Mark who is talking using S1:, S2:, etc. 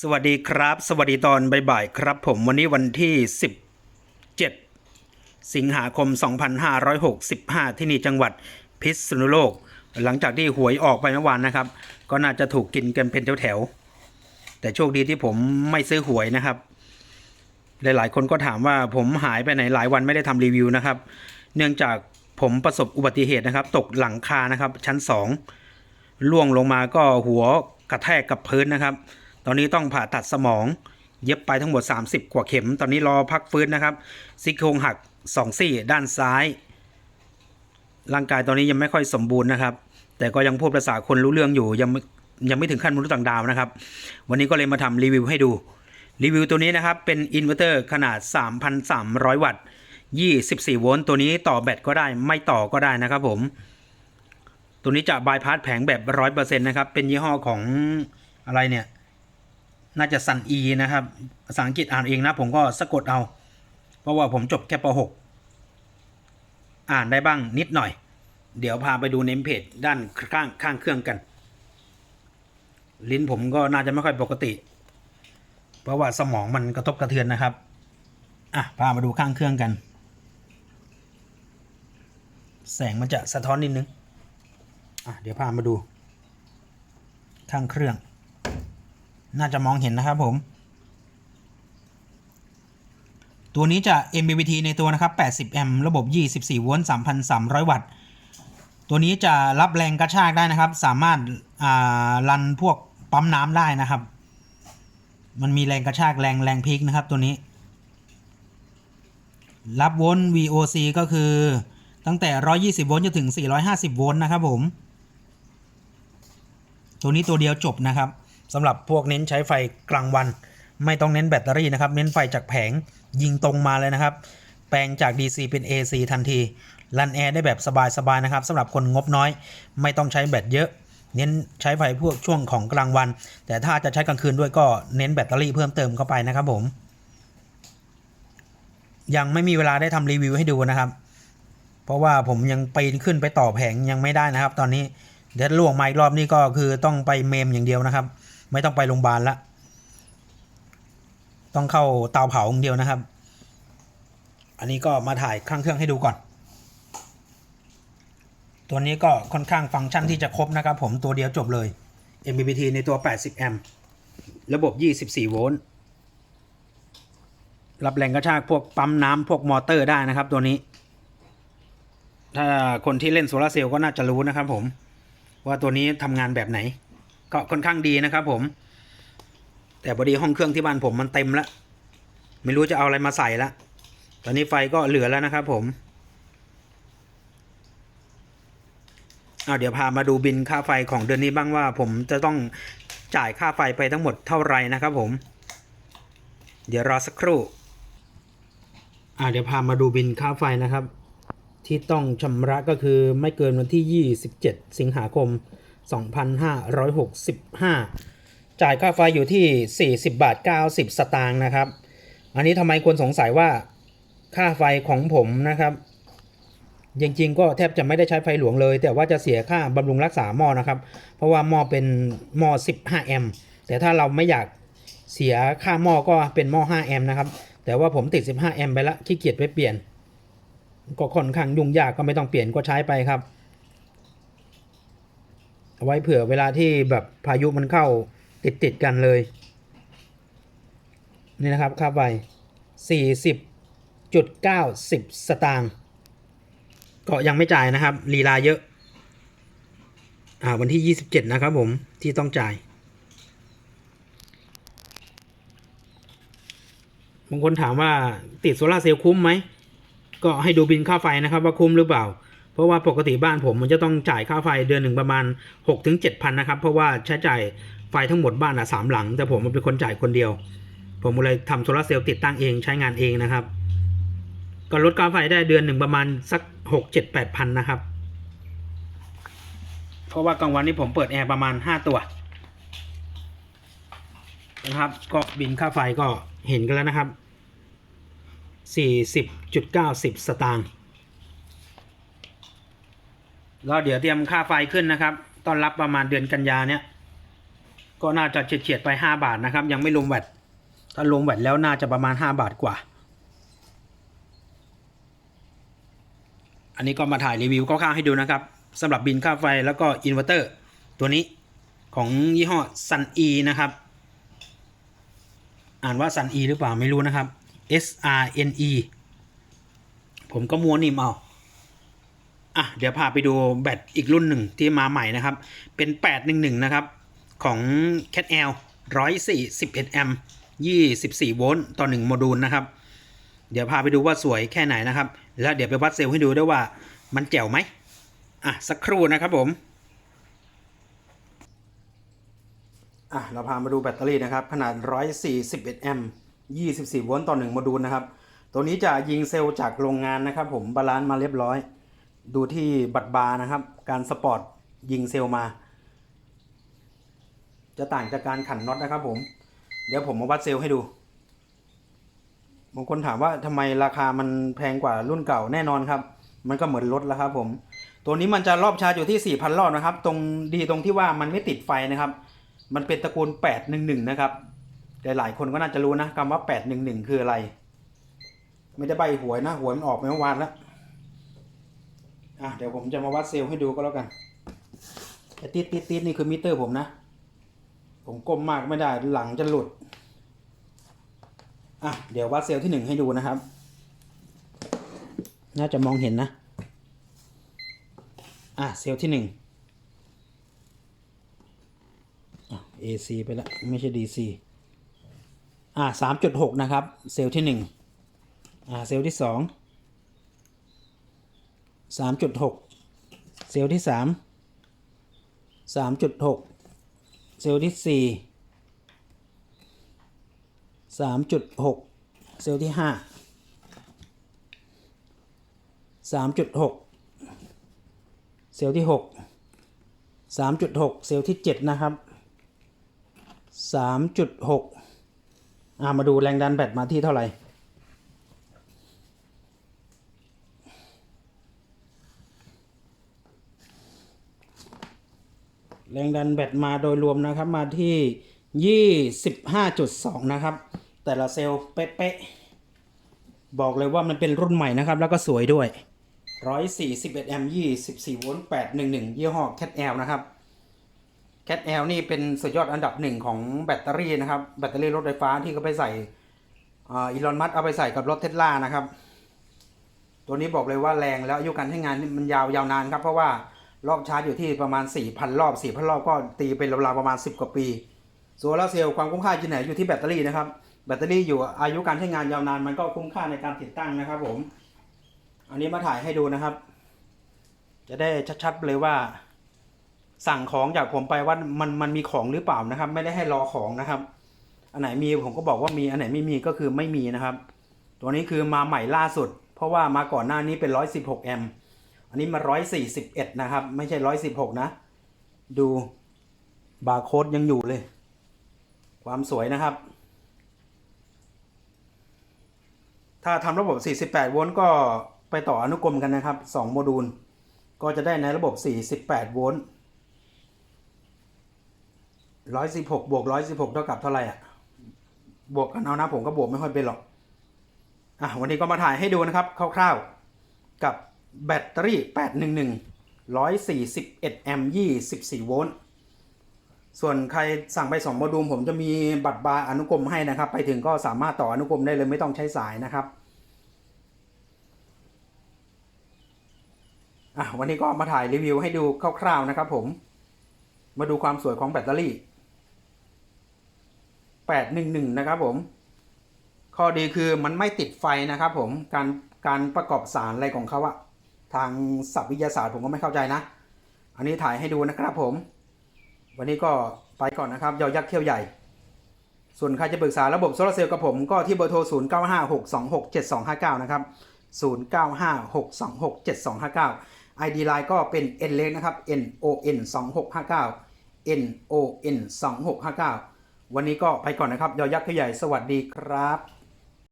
S1: สวัสดีครับ สวัสดีตอนบ่ายๆครับ ผมวันนี้วันที่ 17 สิงหาคม 2565 ที่นี่จังหวัดพิษณุโลก หลังจากที่หวยออกไปเมื่อวานนะครับ ก็น่าจะถูกกินกันเป็นแถวๆแต่โชคดีที่ผมไม่ซื้อหวยนะครับ หลายๆ คนก็ถามว่าผมหายไปไหนหลายวันไม่ได้ทำรีวิวนะครับ เนื่องจากผมประสบอุบัติเหตุนะครับ ตกหลังคานะครับ ชั้น 2 ล่วงลงมาก็หัวกระแทกกับพื้นนะครับ ตอนนี้ต้องผ่าตัดสมอง เย็บไปทั้งหมด 30 กว่าเข็ม ตอนนี้รอพักฟื้นนะครับซี่โครงหัก2ซี่ด้านซ้าย ร่างกายตอนนี้ยังไม่ค่อยสมบูรณ์นะครับ แต่ก็ยังพูดภาษาคนรู้เรื่องอยู่ยังไม่ยังไม่ถึงขั้นมนุษย์ต่างดาวนะครับ วันนี้ก็เลยมาทำรีวิวให้ดู รีวิวตัวนี้นะครับเป็นอินเวอร์เตอร์ขนาด 3,300 วัตต์ 24 โวลต์ตัวนี้ต่อแบตก็ได้ไม่ต่อก็ได้นะครับผม ตัวนี้จะบายพาสแผงแบบ 100%นะครับ เป็นยี่ห้อของอะไรเนี่ย น่าจะซันอีนะครับภาษาอังกฤษอ่านเองนะผมก็สะกดเอา เพราะว่าผมจบแค่ป .6 อ่านได้บ้างนิดหน่อย เดี๋ยวพาไปดูเนมเพจด้านข้างข้างเครื่องกัน ลิ้นผมก็น่าจะไม่ค่อยปกติ เพราะว่าสมองมันกระทบกระเทือนนะครับอะพามาดูข้างเครื่องกัน แสงมันจะสะท้อนนิดนึงอะเดี๋ยวพามาดูข้างเครื่อง น่าจะมองเห็นนะครับผม ตัวนี้จะ MPPT ในตัวนะครับ 80 แอมป์ระบบ 24 โวลต์ 3,300 วัตต์ ตัวนี้จะรับแรงกระชากได้นะครับ สามารถอ่ารันพวกปั๊มน้ำได้นะครับ มันมีแรงกระชากแรงแรงพลิกนะครับตัวนี้ รับโวลต์ VOC ก็คือตั้งแต่ 120 โวลต์จนถึง 450 โวลต์นะครับผม ตัวนี้ตัวเดียวจบนะครับ สำหรับพวกเน้นใช้ไฟกลางวัน ไม่ต้องเน้นแบตเตอรี่นะครับ เน้นไฟจากแผงยิงตรงมาเลยนะครับ แปลงจาก DC เป็น AC ทันทีรันแอร์ได้แบบสบายๆนะครับสำหรับคนงบน้อย ไม่ต้องใช้แบตเยอะ เน้นใช้ไฟพวกช่วงของกลางวัน แต่ถ้าจะใช้กลางคืนด้วยก็เน้นแบตเตอรี่เพิ่มเติมเข้าไปนะครับผมยังไม่มีเวลาได้ทำรีวิวให้ดูนะครับ เพราะว่าผมยังปีนขึ้นไปต่อแผงยังไม่ได้นะครับ ตอนนี้เดี๋ยวล่วงมาอีกรอบนี้ก็คือต้องไปเมมอย่างเดียวนะครับ ไม่ต้องไปโรงพยาบาลละ ต้องเข้าเตาเผาองเดียวนะครับ อันนี้ก็มาถ่ายข้างเครื่องให้ดูก่อน ตัวนี้ก็ค่อนข้างฟังก์ชันที่จะครบนะครับผมตัวเดียวจบเลย MPPT ในตัว 80 แอมป์ ระบบ 24 โวลต์ รับแรงกระชากพวกปั๊มน้ำพวกมอเตอร์ได้นะครับตัวนี้ ถ้าคนที่เล่นโซลาเซลล์ก็น่าจะรู้นะครับผม ว่าตัวนี้ทำงานแบบไหน ก็ค่อนข้างดีนะครับผม แต่พอดีห้องเครื่องที่บ้านผมมันเต็มแล้ว ไม่รู้จะเอาอะไรมาใส่ละตอนนี้ไฟก็เหลือแล้วนะครับผมเอาเดี๋ยวพามาดูบินค่าไฟของเดือนนี้บ้างว่าผมจะต้องจ่ายค่าไฟไปทั้งหมดเท่าไหร่นะครับผม เดี๋ยวรอสักครู่อ่าเดี๋ยวพามาดูบินค่าไฟนะครับ ที่ต้องชำระก็คือไม่เกินวันที่ 27 สิงหาคม 2565 จ่ายค่าไฟอยู่ที่ 40 บาท 90 สตางค์นะครับ อันนี้ทำไมคนสงสัยว่าค่าไฟของผมนะครับ จริงๆ ก็แทบจะไม่ได้ใช้ไฟหลวงเลย แต่ว่าจะเสียค่าบำรุงรักษาหม้อนะครับ เพราะว่าหม้อเป็นหม้อ 15 แอมป์แต่ถ้าเราไม่อยากเสียค่าหม้อก็เป็นหม้อ 5 แอมป์นะครับ แต่ว่าผมติด 15 แอมป์ไปละขี้เกียจไปเปลี่ยน ก็ค่อนข้างยุ่งยากก็ไม่ต้องเปลี่ยนก็ใช้ไปครับ เอาไว้เผื่อเวลาที่แบบพายุมันเข้าติดติดๆกันเลย นี่นะครับค่าไฟ40.90 สตางค์ก็ยังไม่จ่ายนะครับลีลาเยอะ อ่าวันที่ 27 นะครับผมที่ต้องจ่ายบางคนถามว่าติดโซลาเซลล์คุ้มไหม ก็ให้ดูบินค่าไฟนะครับว่าคุ้มหรือเปล่า เพราะว่าปกติบ้านผมมันจะต้องจ่ายค่าไฟเดือนหนึ่งประมาณ 6-7ถึงพันนะครับ เพราะว่าใช้จ่ายไฟทั้งหมดบ้านอะสามหลัง แต่ผมมันเป็นคนจ่ายคนเดียว ผมเลยทำโซลาเซลล์ติดตั้งเองใช้งานเองนะครับ ก็ลดค่าไฟได้เดือนหนึ่งประมาณสักหกเจ็ดแปดพันนะครับ เพราะว่ากลางวันนี้ผมเปิดแอร์ประมาณห้าตัวนะครับ ก็บินค่าไฟก็เห็นกันแล้วนะครับ 40.90 สตางค์ แล้วเดี๋ยวเตรียมค่าไฟขึ้นนะครับ ตอนรับประมาณเดือนกันยาเนี่ย ก็น่าจะเฉียดๆไป 5 บาทนะครับ ยังไม่รวมแวดถ้ารวมแวดแล้วน่าจะประมาณ 5 บาทกว่า อันนี้ก็มาถ่ายรีวิวคร่าวๆให้ดูนะครับสำหรับบินค่าไฟแล้วก็อินเวอร์เตอร์ตัวนี้ของยี่ห้อ Sun E นะครับ อ่านว่า Sun E หรือเปล่าไม่รู้นะครับ S R N E ผมก็มัวนิ่มเอา อะเดี๋ยวพาไปดูแบตอีกรุ่นหนึ่งที่มาใหม่นะครับ เป็น 811 นะครับ ของ Cat L 141แอมป์24 โวลต์ต่อ 1 โมดูลนะครับ เดี๋ยวพาไปดูว่าสวยแค่ไหนนะครับ แล้วเดี๋ยวไปวัดเซลล์ให้ดูด้วยว่ามันแจ๋วไหมอะสักครู่นะครับผมอะเราพามาดูแบตเตอรี่นะครับ ขนาด 141แอมป์24 โวลต์ต่อ 1 โมดูลนะครับ ตัวนี้จะยิงเซลล์จากโรงงานนะครับ ผมบาลานซ์มาเรียบร้อย ดูที่บัตรบาร์นะครับ การสปอร์ตยิงเซลมา จะต่างจากการขันน็อตนะครับผม เดี๋ยวผมมาวัดเซลให้ดูบางคนถามว่าทำไมราคามันแพงกว่ารุ่นเก่าแน่นอนครับ มันก็เหมือนรถแล้วครับผม ตัวนี้มันจะรอบชาร์จอยู่ที่ 4,000 รอบนะครับ ตรงดีตรงที่ว่ามันไม่ติดไฟนะครับ มันเป็นตระกูล 811 นะครับแต่หลายคนก็น่าจะรู้นะคำว่า 811 คืออะไร ไม่ได้ใบหวยนะ หวยมันออกไปเมื่อวานแล้ว อะเดี๋ยวผมจะมาวัดเซลล์ให้ดูก็แล้วกันไอ้ติดติดติดนี่คือมิเตอร์ผมนะ ผมก้มมากไม่ได้หลังจะหลุด อะเดี๋ยววัดเซลล์ที่หนึ่งให้ดูนะครับ น่าจะมองเห็นนะ อะเซลล์ที่หนึ่งอะ AC ไปแล้วไม่ใช่ DC อะสามจุดหกนะครับ เซลล์ที่หนึ่งอะเซลล์ที่สอง สามจุดหกเซลล์ที่สามสามจุดหกเซลล์ที่สี่สามจุดหกเซลล์ที่ห้าสามจุดหกเซลล์ที่หกสามจุดหกเซลล์ที่เจ็ดนะครับสามจุดหกอ่ามาดูแรงดันแบตมาที่เท่าไหร่ แรงดันแบตมาโดยรวมนะครับมาที่ 25.2 นะครับ แต่ละเซลล์เป๊ะๆบอกเลยว่ามันเป็นรุ่นใหม่นะครับ แล้วก็สวยด้วย 141แอมป์24โวลต์811 ยี่ห้อ Cat L นะครับ Cat L นี่เป็นสุดยอดอันดับหนึ่งของแบตเตอรี่นะครับ แบตเตอรี่รถไฟฟ้าที่เขาไปใส่อีลอนมัสเอาไปใส่กับรถเทสลานะครับ ตัวนี้บอกเลยว่าแรงแล้วอายุการใช้งานนี่มันยาวยาวนานครับ เพราะว่า รอบชาร์จอยู่ที่ประมาณ 4,000 รอบ 4,000 รอบก็ตีเป็นราวๆประมาณ 10 กว่าปีโซลาร์เซลล์ความคุ้มค่าที่ไหนอยู่ที่แบตเตอรี่นะครับ แบตเตอรี่อยู่อายุการใช้งานยาวนานมันก็คุ้มค่าในการติดตั้งนะครับผม อันนี้มาถ่ายให้ดูนะครับ จะได้ชัดๆเลยว่า สั่งของจากผมไปว่ามันมันมีของหรือเปล่านะครับ ไม่ได้ให้รอของนะครับ อันไหนมีผมก็บอกว่ามีอันไหนไม่มีก็คือไม่มีนะครับ ตัวนี้คือมาใหม่ล่าสุด เพราะว่ามาก่อนหน้านี้เป็น 116 แอมป์ อันนี้มา141นะครับ ไม่ใช่116นะ ดูบาร์โค้ดยังอยู่เลย ความสวยนะครับ ถ้าทำระบบ 48 โวลต์ก็ไปต่ออนุกรมกันนะครับ 2 โมดูล ก็จะได้ในระบบ 48 โวลต์116 บวก 116 เท่ากับเท่าไหร่อะ บวกกันเอานะผมก็บวกไม่ค่อยเป็นหรอก อะวันนี้ก็มาถ่ายให้ดูนะครับ คร่าวๆ กับ แบตเตอรี่ 811 141แอมป์24 โวลต์ ส่วนใครสั่งไป2โมดูลผมจะมีบัตรบาร์อนุกรมให้นะครับ ไปถึงก็สามารถต่ออนุกรมได้เลยไม่ต้องใช้สายนะครับอะวันนี้ก็มาถ่ายรีวิวให้ดูคร่าวๆนะครับผม มาดูความสวยของแบตเตอรี่ 811 นะครับผม ข้อดีคือมันไม่ติดไฟนะครับผม การการประกอบสารอะไรของเขาอะ ทางศัพท์วิทยาศาสตร์ผมก็ไม่เข้าใจนะ อันนี้ถ่ายให้ดูนะครับผม วันนี้ก็ไปก่อนนะครับยอยักษ์เขี้ยวใหญ่ ส่วนใครจะปรึกษาระบบโซลาร์เซลล์กับผมก็ที่เบอร์โทร 0956267259 นะครับ 0956267259 ID Line ก็เป็น N เล็กนะครับ N O N 2659 N O N 2659 วันนี้ก็ไปก่อนนะครับยอยักษ์เขี้ยวใหญ่ สวัสดีครับ